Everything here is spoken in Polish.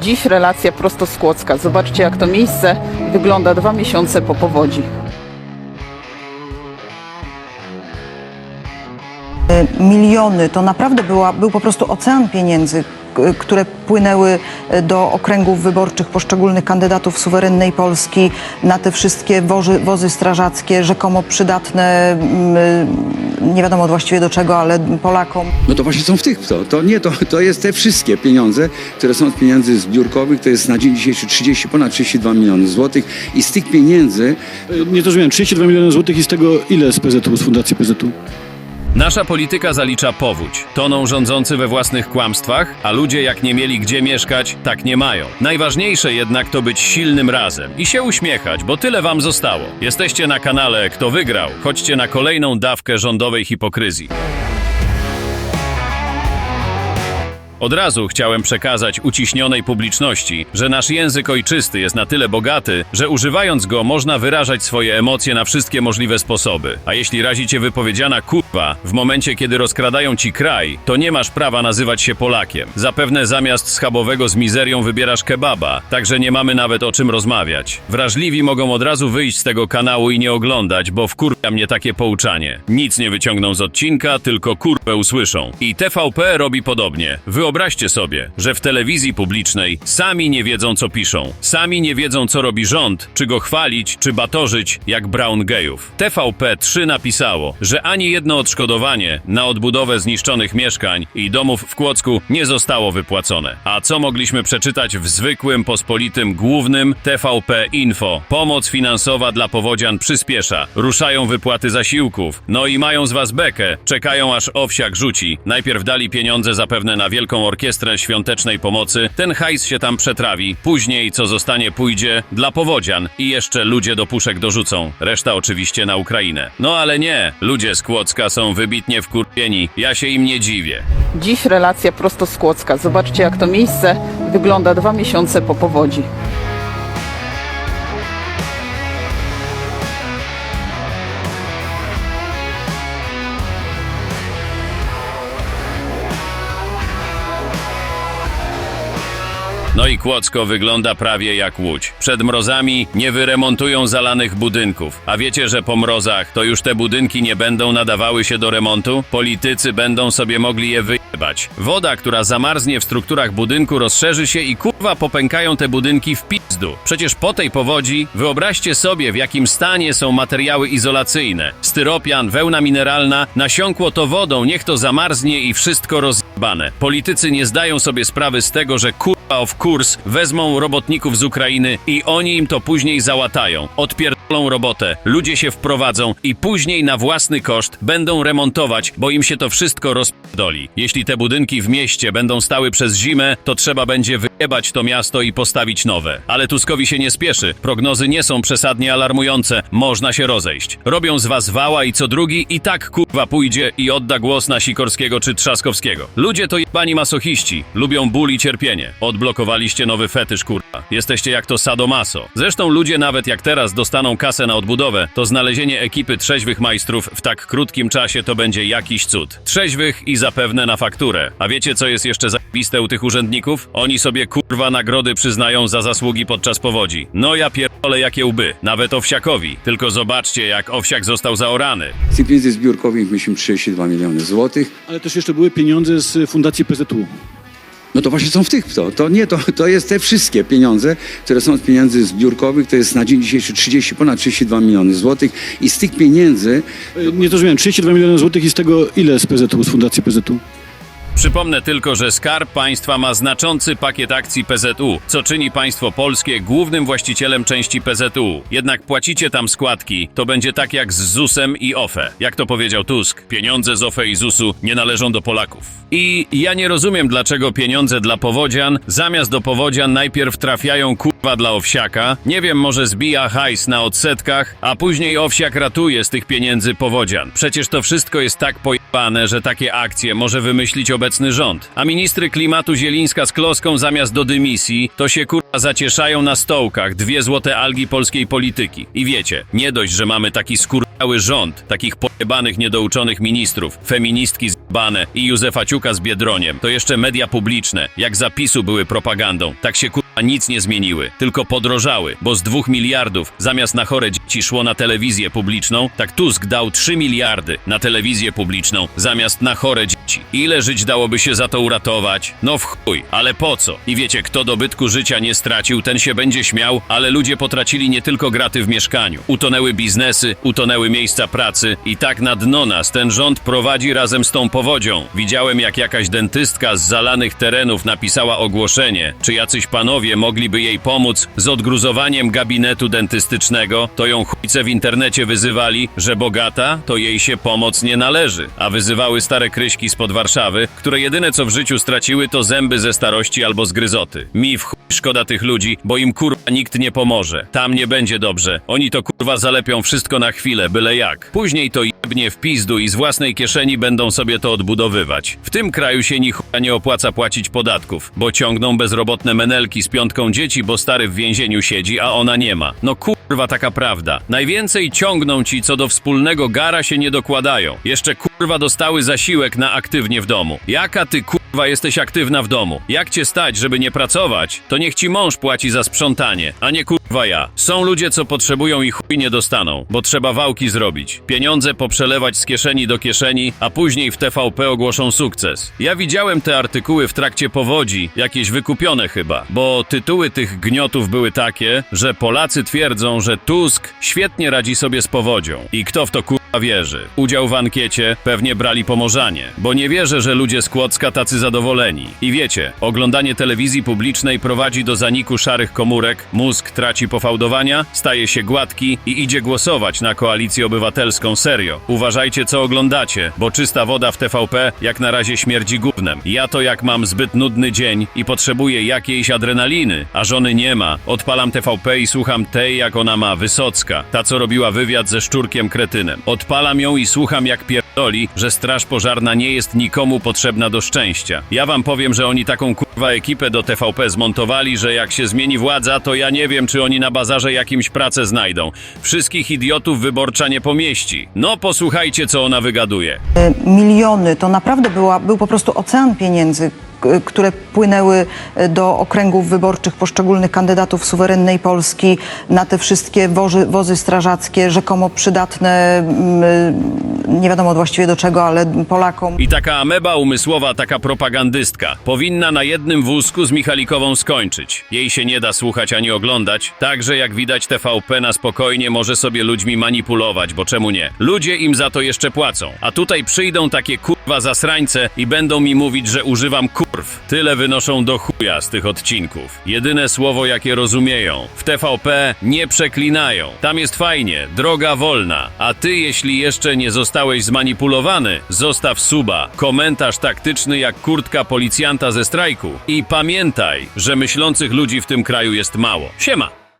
Dziś relacja prosto z Kłodzka. Zobaczcie, jak to miejsce wygląda dwa miesiące po powodzi. miliony, to naprawdę była, był po prostu ocean pieniędzy, które płynęły e, do okręgów wyborczych poszczególnych kandydatów suwerennej Polski na te wszystkie wozy, wozy strażackie, rzekomo przydatne, mm, nie wiadomo właściwie do czego, ale Polakom. No to właśnie są w tych, to, to nie, to, to jest te wszystkie pieniądze, które są z pieniędzy zbiórkowych, to jest na dzień dzisiejszy 30, ponad 32 miliony złotych i z tych pieniędzy Nie zrozumiałem, 32 miliony złotych i z tego ile z PZU, z fundacji PZU? Nasza polityka zalicza powódź. Toną rządzący we własnych kłamstwach, a ludzie jak nie mieli gdzie mieszkać, tak nie mają. Najważniejsze jednak to być silnym razem i się uśmiechać, bo tyle wam zostało. Jesteście na kanale Kto Wygrał. Chodźcie na kolejną dawkę rządowej hipokryzji. Od razu chciałem przekazać uciśnionej publiczności, że nasz język ojczysty jest na tyle bogaty, że używając go można wyrażać swoje emocje na wszystkie możliwe sposoby. A jeśli razi cię wypowiedziana kurwa, w momencie kiedy rozkradają ci kraj, to nie masz prawa nazywać się Polakiem. Zapewne zamiast schabowego z mizerią wybierasz kebaba, także nie mamy nawet o czym rozmawiać. Wrażliwi mogą od razu wyjść z tego kanału i nie oglądać, bo wkurwia mnie takie pouczanie. Nic nie wyciągną z odcinka, tylko kurwę usłyszą. I TVP robi podobnie. Wyobraźcie sobie, że w telewizji publicznej sami nie wiedzą co piszą. Sami nie wiedzą co robi rząd, czy go chwalić, czy batorzyć, jak Brown gejów. TVP 3 napisało, że ani jedno odszkodowanie na odbudowę zniszczonych mieszkań i domów w Kłodzku nie zostało wypłacone. A co mogliśmy przeczytać w zwykłym, pospolitym, głównym TVP Info? Pomoc finansowa dla powodzian przyspiesza. Ruszają wypłaty zasiłków. No i mają z was bekę. Czekają aż owsiak rzuci. Najpierw dali pieniądze zapewne na wielką orkiestrę świątecznej pomocy. Ten hajs się tam przetrawi. Później co zostanie pójdzie dla powodzian. I jeszcze ludzie do puszek dorzucą. Reszta oczywiście na Ukrainę. No ale nie. Ludzie z Kłodzka są wybitnie wkurwieni. Ja się im nie dziwię. Dziś relacja prosto z Kłodzka. Zobaczcie, jak to miejsce wygląda dwa miesiące po powodzi. No i Kłodzko wygląda prawie jak łódź. Przed mrozami nie wyremontują zalanych budynków. A wiecie, że po mrozach to już te budynki nie będą nadawały się do remontu? Politycy będą sobie mogli je wyjebać. Woda, która zamarznie w strukturach budynku rozszerzy się i kurwa popękają te budynki w pizdu. Przecież po tej powodzi wyobraźcie sobie w jakim stanie są materiały izolacyjne. Styropian, wełna mineralna, nasiąkło to wodą, niech to zamarznie i wszystko rozjebane. Politycy nie zdają sobie sprawy z tego, że kurwa of kurs wezmą robotników z Ukrainy i oni im to później załatają. Odpierdolą robotę, ludzie się wprowadzą i później na własny koszt będą remontować, bo im się to wszystko rozpierdoli. Jeśli te budynki w mieście będą stały przez zimę, to trzeba będzie wyjebać to miasto i postawić nowe. Ale Tuskowi się nie spieszy. Prognozy nie są przesadnie alarmujące. Można się rozejść. Robią z was wała i co drugi i tak kurwa pójdzie i odda głos na Sikorskiego czy Trzaskowskiego. Ludzie to jebani masochiści. Lubią ból i cierpienie. Odblokowaliście nowy fetysz kurwa. Jesteście jak to sadomaso. Zresztą ludzie nawet jak teraz dostaną kasę na odbudowę, to znalezienie ekipy trzeźwych majstrów w tak krótkim czasie to będzie jakiś cud. Trzeźwych i zapewne na fakturę. A wiecie co jest jeszcze zajebiste u tych urzędników? Oni sobie kurwa nagrody przyznają za zasługi podczas powodzi. No ja pierdolę jakie łby. Nawet Owsiakowi. Tylko zobaczcie jak Owsiak został zaorany. z tych pieniędzy zbiórkowych myślimy 32 miliony złotych. Ale też jeszcze były pieniądze z fundacji PZU. No to właśnie są w tych, to, to nie, to, to jest te wszystkie pieniądze, które są z pieniędzy zbiórkowych, to jest na dzień dzisiejszy 30, ponad 32 miliony złotych i z tych pieniędzy Nie zrozumiałem, 32 miliony złotych i z tego ile z PZU, z fundacji PZU? Przypomnę tylko, że Skarb Państwa ma znaczący pakiet akcji PZU, co czyni państwo polskie głównym właścicielem części PZU. Jednak płacicie tam składki, to będzie tak jak z ZUS-em i OFE. Jak to powiedział Tusk, pieniądze z OFE i ZUS-u nie należą do Polaków. I ja nie rozumiem, dlaczego pieniądze dla powodzian, zamiast do powodzian najpierw trafiają dla owsiaka. Nie wiem, może zbija hajs na odsetkach, a później owsiak ratuje z tych pieniędzy powodzian. Przecież to wszystko jest tak pojebane, że takie akcje może wymyślić obecny rząd. A ministry klimatu Zielińska z Kloską zamiast do dymisji, to się kurwa zacieszają na stołkach dwie złote algi polskiej polityki. I wiecie, nie dość, że mamy taki skur cały rząd takich pojebanych, niedouczonych ministrów, feministki zbane i Józefa Ciuka z Biedroniem, to jeszcze media publiczne, jak zapisu były propagandą, tak się kurwa nic nie zmieniły, tylko podrożały, bo z dwóch miliardów zamiast na chore dzieci szło na telewizję publiczną, tak Tusk dał 3 miliardy na telewizję publiczną zamiast na chore dzieci. Ile żyć dałoby się za to uratować? No w chuj, ale po co? I wiecie, kto dobytku życia nie stracił, ten się będzie śmiał, ale ludzie potracili nie tylko graty w mieszkaniu. Utonęły biznesy, utonęły miejsca pracy i tak na dno nas ten rząd prowadzi razem z tą powodzią. Widziałem, jak jakaś dentystka z zalanych terenów napisała ogłoszenie, czy jacyś panowie mogliby jej pomóc z odgruzowaniem gabinetu dentystycznego, to ją chujce w internecie wyzywali, że bogata, to jej się pomoc nie należy, a wyzywały stare kryśki spod Warszawy, które jedyne co w życiu straciły to zęby ze starości albo z gryzoty. Mi w chuj szkoda tych ludzi, bo im kurwa nikt nie pomoże. Tam nie będzie dobrze. Oni to kurwa zalepią wszystko na chwilę, byle jak. Później to jebnie w pizdu i z własnej kieszeni będą sobie to odbudowywać. W tym kraju się ni chuja nie opłaca płacić podatków, bo ciągną bezrobotne menelki z piątką dzieci, bo stary w więzieniu siedzi, a ona nie ma. No kurwa taka prawda. Najwięcej ciągną ci, co do wspólnego gara się nie dokładają. Jeszcze kurwa dostały zasiłek na aktywnie w domu. Jaka ty kurwa jesteś aktywna w domu? Jak cię stać, żeby nie pracować? To niech ci mąż płaci za sprzątanie, a nie kurwa ja. Są ludzie, co potrzebują i chuj nie dostaną, bo trzeba wałki zrobić. Pieniądze poprzelewać z kieszeni do kieszeni, a później w TVP ogłoszą sukces. Ja widziałem te artykuły w trakcie powodzi, jakieś wykupione chyba, bo tytuły tych gniotów były takie, że Polacy twierdzą, że Tusk świetnie radzi sobie z powodzią. I kto w to kurwa wierzy? Udział w ankiecie pewnie brali Pomorzanie, bo nie wierzę, że ludzie z Kłodzka tacy zadowoleni. I wiecie, oglądanie telewizji publicznej prowadzi do zaniku szarych komórek, mózg traci pofałdowania, staje się gładki i idzie głosować na koalicję obywatelską serio. Uważajcie co oglądacie, bo czysta woda w TVP jak na razie śmierdzi gównem. Ja to jak mam zbyt nudny dzień i potrzebuję jakiejś adrenaliny, a żony nie ma, odpalam TVP i słucham tej jak ona ma, Wysocka, ta co robiła wywiad ze szczurkiem kretynem. Odpalam ją i słucham jak pierdoli, że straż pożarna nie jest nikomu potrzebna do szczęścia. Ja wam powiem, że oni taką kurwa ekipę do TVP zmontowali, że jak się zmieni władza, to ja nie wiem, czy oni na bazarze jakimś pracę znajdą. Wszystkich idiotów wyborcza nie pomieści. No posłuchajcie, co ona wygaduje. miliony, to naprawdę była, był po prostu ocean pieniędzy, które płynęły e, do okręgów wyborczych poszczególnych kandydatów suwerennej Polski na te wszystkie wozy, wozy strażackie, rzekomo przydatne, mm, nie wiadomo właściwie do czego, ale Polakom. I taka ameba umysłowa, taka propagandystka, powinna na jednym wózku z Michalikową skończyć. Jej się nie da słuchać ani oglądać, także jak widać TVP na spokojnie może sobie ludźmi manipulować, bo czemu nie? Ludzie im za to jeszcze płacą. A tutaj przyjdą takie kurwa zasrańce i będą mi mówić, że używam kurw. Tyle wynoszą do chuja z tych odcinków. Jedyne słowo jakie rozumieją. W TVP nie przeklinają. Tam jest fajnie, droga wolna. A ty jeśli jeszcze nie zostałeś zmanipulowany, zostaw suba, komentarz taktyczny jak kurtka policjanta ze strajku i pamiętaj, że myślących ludzi w tym kraju jest mało. Siema!